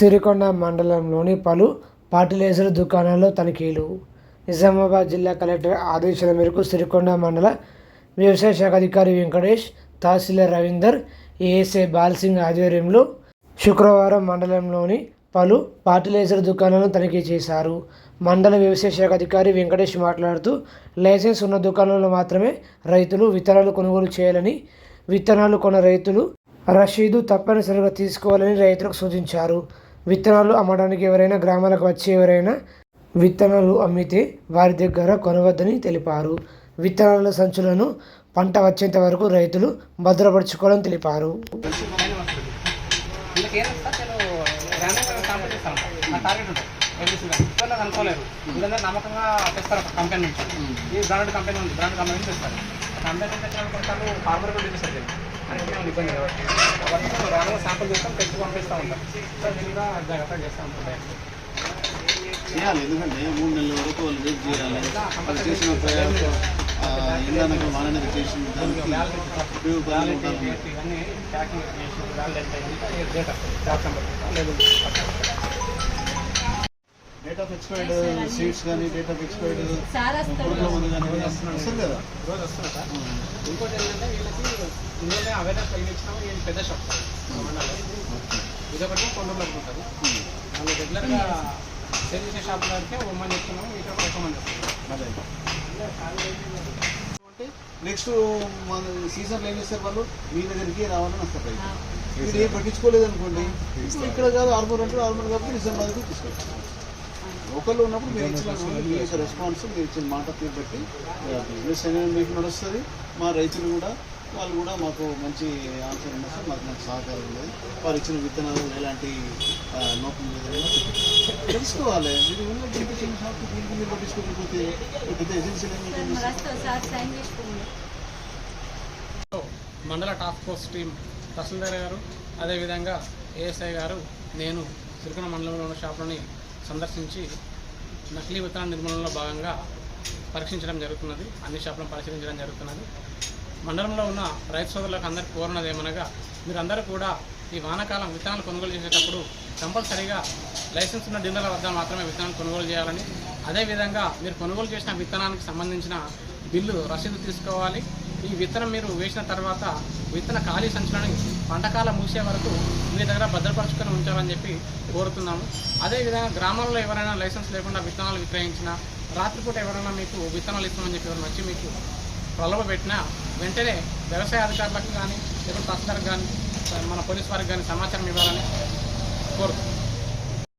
సిరికొండ మండలంలోని పలు ఫర్టిలైజర్ దుకాణాల్లో తనిఖీలు. నిజామాబాద్ జిల్లా కలెక్టర్ ఆదేశాల మేరకు సిరికొండ మండల వ్యవసాయ శాఖ అధికారి వెంకటేష్ తహసీల్దార్ రవీందర్ ఏఎస్ఐ బాల్సింగ్ ఆధ్వర్యంలో శుక్రవారం మండలంలోని పలు ఫర్టిలైజర్ దుకాణాలను తనిఖీ చేశారు. మండల వ్యవసాయ శాఖ అధికారి వెంకటేష్ మాట్లాడుతూ లైసెన్స్ ఉన్న దుకాణాల్లో మాత్రమే రైతులు విత్తనాలు కొనుగోలు చేయాలని విత్తనాలు కొన్న రైతులు రషీదు తప్పనిసరిగా తీసుకోవాలని రైతులకు సూచించారు. విత్తనాలు అమ్మడానికి ఎవరైనా గ్రామాలకు వచ్చి ఎవరైనా విత్తనాలు అమ్మితే వారి దగ్గర కొనవద్దని తెలిపారు. విత్తనాల సంచులను పంట వచ్చేంత వరకు రైతులు భద్రపరచుకోవాలని తెలిపారు. అనుకోలేరు నమ్మకంగా తెస్తారు కంపెనీ నుంచి. ఈ బ్రాండెడ్ కంపెనీ ఉంది బ్రాండ్ కంపెనీ నుంచి తెస్తారు. నుంచి తెచ్చిన కొన్నిసార్లు ఫార్మర్ కూడా చూపిస్తారు దీన్ని. అని ఏమైనా ఇబ్బంది కాబట్టి కాబట్టి ర్యాండమ్గా శాంపుల్ చేస్తాం తెచ్చి పంపిస్తూ ఉంటాం. సో జాగ్రత్తగా చేస్తూ చేయాలి ఎందుకంటే మూడు నెలల వరకు వాళ్ళు వెయిట్ చేయాలి. వాళ్ళు చేసిన ప్రయాసం ఇంధనకు చేసిన దానికి ఉపయోగపడాలి packing data date of expired seeds కానీ డేట్ ఆఫ్ ఎక్స్పైర్డ్ సార్ వస్తాడు. పురుగుల మందు కానీ వస్తుంది కదా? రోజు వస్తున్నా ఇంకోటి ఏంటంటే వీళ్ళకి ఇందులోనే అవేర్నెస్ కలిగించినాము ఇది పెద్ద షాప్ ఇదొకటి ఉంటుంది. రెగ్యులర్గా సేల్ చేసే షాప్ ఉమ్మని చెప్తున్నాము ఇక్కడ నెక్స్ట్ మన సీజన్లో ఏం చేస్తారు వాళ్ళు? మీ దగ్గరికి రావాలని వస్తారు. మీరు ఏం పట్టించుకోలేదు అనుకోండి ఇక్కడ కాదు ఆర్మూర్ అంటే ఆర్మూర్ కాబట్టి నిజామాబాద్కి తీసుకొచ్చారు లోకల్లో ఉన్నప్పుడు మీరు ఇచ్చిన రెస్పాన్స్ మీరు ఇచ్చిన మాట తీరుబట్టి బిజినెస్ అనేది మీకు నడుస్తుంది మా రైతులు కూడా వాళ్ళు కూడా మాకు మంచి ఆన్సర్ ఉన్నా సార్ మాకు మంచి సహకారం ఉండేది వారు ఇచ్చిన విత్తనాలు ఎలాంటి లోపం లేదని తెలుసుకోవాలి. మీరు ఉన్న చిన్న చిన్న షాప్ దీనికి మీరు పట్టించుకోకపోతే పెద్ద ఏజెన్సీలు చేసుకోండి మండల టాస్క్ ఫోర్స్ టీం తహసీల్దార్ గారు అదేవిధంగా ఏఎస్ఐ గారు నేను సిరికొండ మండలంలో ఉన్న షాపులని సందర్శించి నకిలీ విత్తనాల నిర్మూలనలో భాగంగా పరీక్షించడం జరుగుతున్నది. అన్ని షాపులను పరిశీలించడం జరుగుతున్నది. మండలంలో ఉన్న రైతు సోదరులకు అందరికీ కోరినది ఏమనగా మీరందరూ కూడా ఈ వానాకాలం విత్తనాలు కొనుగోలు చేసేటప్పుడు కంపల్సరీగా లైసెన్స్ ఉన్న డీలర్ల వద్ద మాత్రమే విత్తనాలు కొనుగోలు చేయాలని. అదేవిధంగా మీరు కొనుగోలు చేసిన విత్తనానికి సంబంధించిన బిల్లు రసీదు తీసుకోవాలి. ఈ విత్తనం మీరు వేసిన తర్వాత విత్తన ఖాళీ సంచులను పంటకాలం మూసే వరకు మీ దగ్గర భద్రపరచుకొని ఉంచాలని చెప్పి కోరుతున్నాము. అదేవిధంగా గ్రామాల్లో ఎవరైనా లైసెన్స్ లేకుండా విత్తనాలు విక్రయించినా రాత్రిపూట ఎవరైనా మీకు విత్తనాలు ఇస్తామని చెప్పి ఎవరైనా వచ్చి మీకు ప్రలోభ పెట్టినా వెంటనే వ్యవసాయ అధికారులకు కానీ లేకపోతే తహసీల్దార్కి కానీ మన పోలీస్ వారికి కానీ సమాచారం ఇవ్వాలని కోరుతున్నాం